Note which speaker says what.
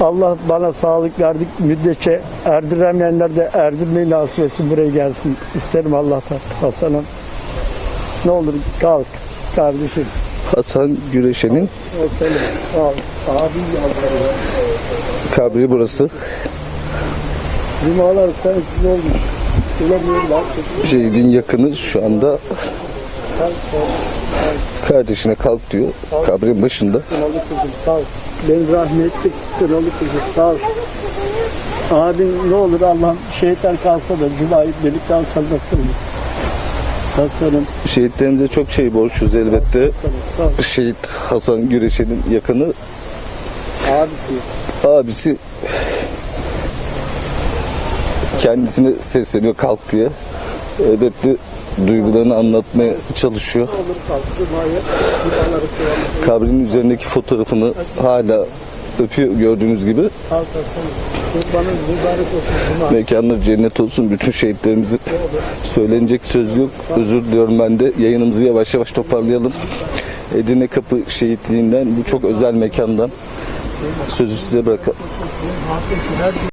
Speaker 1: Allah bana sağlık verdik müddetçe erdiremeyenler de erdirmeyi nasip etsin buraya gelsin. İsterim Allah'tan Hasan'ım. Ne olur kalk kardeşim.
Speaker 2: Hasan Güreşen'in kabri burası.
Speaker 1: Cumalar sensiz olmuş.
Speaker 2: Şehidin yakını şu anda kardeşine kalk diyor kabrin başında.
Speaker 1: Ol. Ben rahmetli kınalı kızım sağ ol. Abim ne olur Allah'ım şehitler kalsa da Cuma'yı birlikte alsak da. Hasan'ım
Speaker 2: Şehitlerimize çok şey borçluyuz elbette.
Speaker 1: sağ.
Speaker 2: Şehit Hasan Güreşen'in yakını
Speaker 1: Abisi.
Speaker 2: abisi kendisine sesleniyor kalk diye. Elbette duygularını anlatmaya çalışıyor. Kabrinin üzerindeki fotoğrafını hala öpüyor gördüğünüz gibi. Mekanları cennet olsun. Bütün şehitlerimizin söylenecek söz yok. Özür diliyorum ben de. Yayınımızı yavaş yavaş toparlayalım. Edirne Kapı şehitliğinden bu çok özel mekandan sözü size bırakalım.